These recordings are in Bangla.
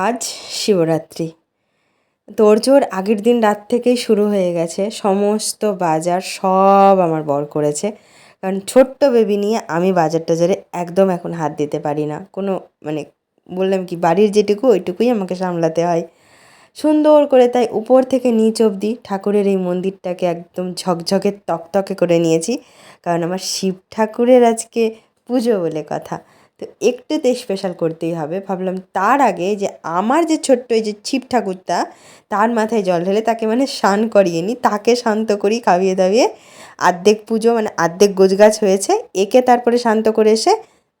আজ শিবরাত্রি। তোড়জোড় আগের দিন রাত থেকেই শুরু হয়ে গেছে। সমস্ত বাজার সব আমার বর করেছে। কারণ ছোট্ট বেবি নিয়ে আমি বাজার টাজারে একদম এখন হাত দিতে পারি না। কোনো মানে বললাম কি, বাড়ির যেটুকু ওইটুকুই আমাকে সামলাতে হয়। সুন্দর করে তাই উপর থেকে নিচ অবধি ঠাকুরের এই মন্দিরটাকে একদম ঝকঝকে তকতকে করে নিয়েছি। কারণ আমার শিব ঠাকুরের আজকে পুজো বলে কথা। তো একটুতে স্পেশাল করতেই হবে। ভাবলাম তার আগে যে আমার যে ছোট্ট এই যে শিব ঠাকুরটা, তার মাথায় জল ঢেলে তাকে মানে স্নান করিয়ে নিই তাকে শান্ত করি খাইয়ে দাইয়ে আর্ধেক পুজো মানে আর্ধেক গোছগাছ হয়েছে। একে তারপরে শান্ত করে এসে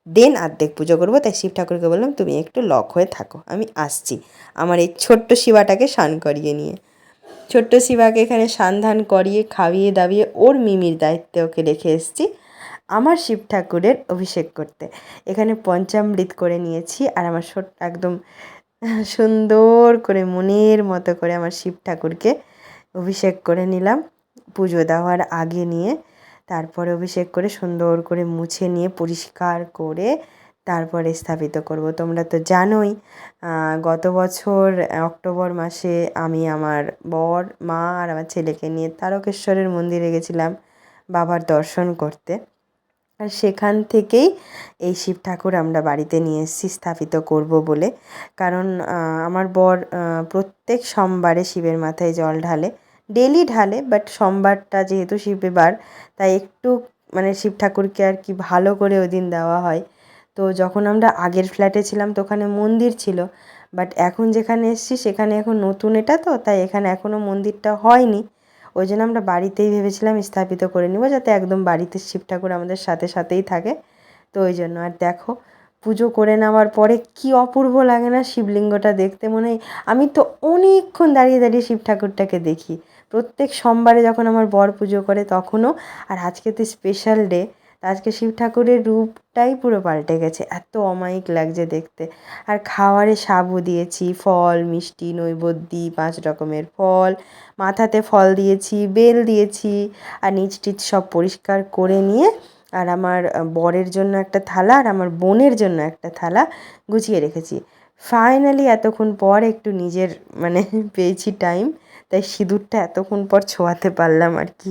দেন আর্ধেক পুজো করব। তাই শিব ঠাকুরকে বললাম, তুমি একটু লক হয়ে থাকো, আমি আসছি। আমার এই ছোট্ট শিবাটাকে স্নান করিয়ে নিয়ে। ছোট্ট শিবাকে এখানে সান্ধান করিয়ে খাইয়ে দাবিয়ে ওর মিমির দায়িত্বে ওকে রেখে এসেছি। আমার শিব ঠাকুরের অভিষেক করতে। এখানে পঞ্চামৃত করে নিয়েছি আর আমার একদম সুন্দর করে মনের মতো করে আমার শিব ঠাকুরকে অভিষেক করে নিলাম। পুজো দেওয়ার আগে নিয়ে তারপরে অভিষেক করে সুন্দর করে মুছে নিয়ে পরিষ্কার করে তারপরে স্থাপিত করব। তোমরা তো জানোই গত বছর অক্টোবর মাসে আমি আমার বর, মা আর আমার ছেলেকে নিয়ে তারকেশ্বরের মন্দিরে গেছিলাম বাবার দর্শন করতে। আর সেখান থেকেই এই শিব ঠাকুর আমরা বাড়িতে নিয়ে এসেছি, স্থাপিত করব বলে। কারণ আমার বর প্রত্যেক সোমবারে শিবের মাথায় জল ঢালে ডেলি ঢালে, বাট সোমবারটা যেহেতু শিবের বার তাই একটু মানে শিব ঠাকুরকে আর কি ভালো করে ওই দিন দেওয়া হয়। তো যখন আমরা আগের ফ্ল্যাটে ছিলাম, তো ওখানে মন্দির ছিল, বাট এখন যেখানে এসেছি, সেখানে এখন নতুন এটা তো, তাই এখানে এখনও মন্দিরটা হয়নি। ওই জন্য আমরা বাড়িতেই ভেবেছিলাম স্থাপিত করে নেব, যাতে একদম বাড়িতে শিব ঠাকুর আমাদের সাথে সাথেই থাকে। তো ওই জন্য, আর দেখো, পুজো করে নেওয়ার পরে কি অপূর্ব লাগে না শিবলিঙ্গটা দেখতে মনে হয়। আমি তো অনেকক্ষণ দাঁড়িয়ে দাঁড়িয়ে শিব ঠাকুরটাকে দেখি। প্রত্যেক সোমবারে যখন আমার বর পুজো করে তখনও। আর আজকে তো স্পেশাল ডে আজকে শিব ঠাকুরের রূপটাই পুরো পাল্টে গেছে। এত অমায়িক লাগছে দেখতে। আর খাওয়ারে সাবু দিয়েছি, ফল, মিষ্টি, নৈবদ্যি, পাঁচ রকমের ফল, মাথাতে ফল দিয়েছি, বেল দিয়েছি, আর নিচ টিচ সব পরিষ্কার করে নিয়ে আর আমার বরের জন্য একটা থালা আর আমার বোনের জন্য একটা থালা গুছিয়ে রেখেছি। ফাইনালি এতক্ষণ পর একটু নিজের মানে পেয়েছি টাইম তাই সিঁদুরটা এতক্ষণ পর ছোঁয়াতে পারলাম আর কি।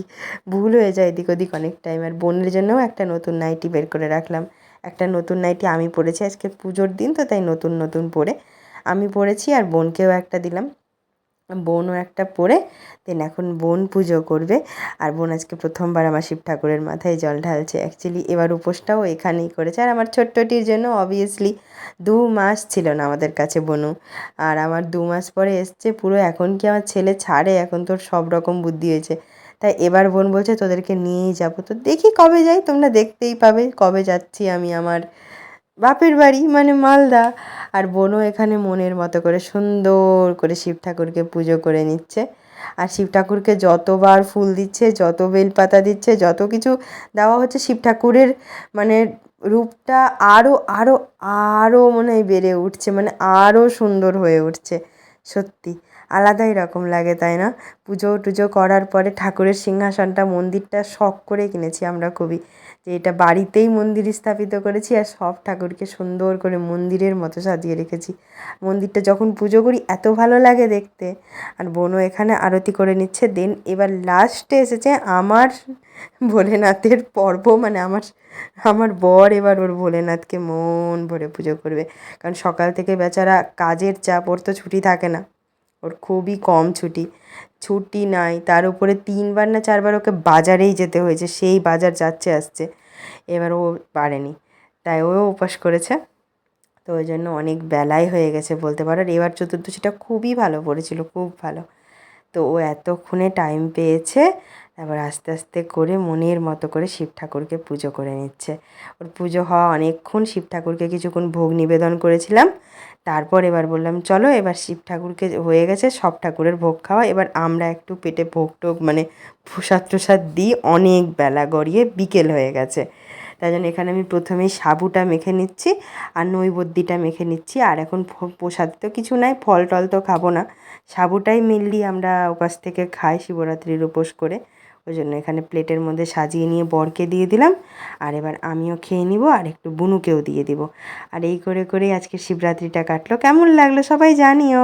ভুল হয়ে যায় এদিক ওদিক অনেক টাইম আর বোনের জন্যও একটা নতুন নাইটি বের করে রাখলাম। একটা নতুন নাইটি আমি পরেছি, আজকে পুজোর দিন তো তাই নতুন নতুন পরে আমি পরেছি আর বোনকেও একটা দিলাম। বোনও একটা পরে, দেন এখন বোন পুজো করবে। আর বোন আজকে প্রথমবার আমার শিব ঠাকুরের মাথায় জল ঢালছে। অ্যাকচুয়ালি এবার উপোসটাও এখানেই করেছে। আর আমার ছোট্টটির জন্য অবভিয়াসলি দু মাস ছিল না আমাদের কাছে বনু। আর আমার দু মাস পরে এসছে পুরো, এখন কি আমার ছেলে ছাড়ে? এখন তোর সব রকম বুদ্ধি হয়েছে। তাই এবার বোন বলছে, তোদেরকে নিয়েই যাব। তো দেখি কবে যাই, তোমরা দেখতেই পাবে কবে যাচ্ছি আমি আমার বাপের বাড়ি মানে মালদা। আর বোনও এখানে মনের মতো করে সুন্দর করে শিব ঠাকুরকে পুজো করে নিচ্ছে। আর শিব ঠাকুরকে যতবার ফুল দিচ্ছে, যত বেলপাতা দিচ্ছে, যত কিছু দেওয়া হচ্ছে, শিব ঠাকুরের মানে রূপটা আরও আরও আরও মনে হয় বেড়ে উঠছে মানে আরও সুন্দর হয়ে উঠছে। সত্যি। আলাদাই রকম লাগে, তাই না? পুজো টুজো করার পরে ঠাকুরের সিংহাসনটা মন্দিরটা শখ করে কিনেছি আমরা খুবই, যে এটা বাড়িতেই মন্দির স্থাপিত করেছি আর সব ঠাকুরকে সুন্দর করে মন্দিরের মতো সাজিয়ে রেখেছি। মন্দিরটা যখন পুজো করি এত ভালো লাগে দেখতে। আর বোনও এখানে আরতি করে নিচ্ছে, দেন এবার লাস্টে এসেছে আমার ভোলেনাথের পর্ব মানে আমার আমার বর এবার ওর ভোলেনাথকে মন ভরে পুজো করবে। কারণ সকাল থেকে বেচারা কাজের চাপ, ওর তো ছুটি থাকে না। ওর খুবই কম ছুটি। ছুটি নাই, তার উপরে তিনবার না চারবার ওকে বাজারেই যেতে হয়েছে, সেই বাজার যাচ্ছে আসছে। এবার ও পারেনি। তাই ও উপাস করেছে। তো ওই জন্য অনেক বেলাই হয়ে গেছে বলতে পারো। এবার চতুর্দশীটা খুবই ভালো পড়েছিল, খুব ভালো। তো ও এতক্ষণে টাইম পেয়েছে তারপর আস্তে আস্তে করে মনের মতো করে শিব ঠাকুরকে পুজো করে নিচ্ছে। ওর পুজো হওয়া অনেকক্ষণ শিব ঠাকুরকে কিছুক্ষণ ভোগ নিবেদন করেছিলাম, তারপর এবার বললাম, চলো এবার শিব ঠাকুরকে হয়ে গেছে সব ঠাকুরের ভোগ খাওয়া, এবার আমরা একটু পেটে ভোগ টোগ মানে প্রসাদ টসাদ দিই, অনেক বেলা গড়িয়ে বিকেল হয়ে গেছে। তাই জন্য এখানে আমি প্রথমেই সাবুটা মেখে নিচ্ছি আর নৈবদ্যিটা মেখে নিচ্ছি। আর এখন প্রসাদ তো কিছু নাই ফল টল তো খাব না। সাবুটাই মেনলি আমরা উপাস থেকে খাই শিবরাত্রির উপোস করে। ওই জন্য এখানে প্লেটের মধ্যে সাজিয়ে নিয়ে বরকে দিয়ে দিলাম। আর এবার আমিও খেয়ে নিব আর একটু বুনুকেও দিয়ে দিব। আর এই করে করেই আজকে শিবরাত্রিটা কাটলো। কেমন লাগল সবাই জানিও।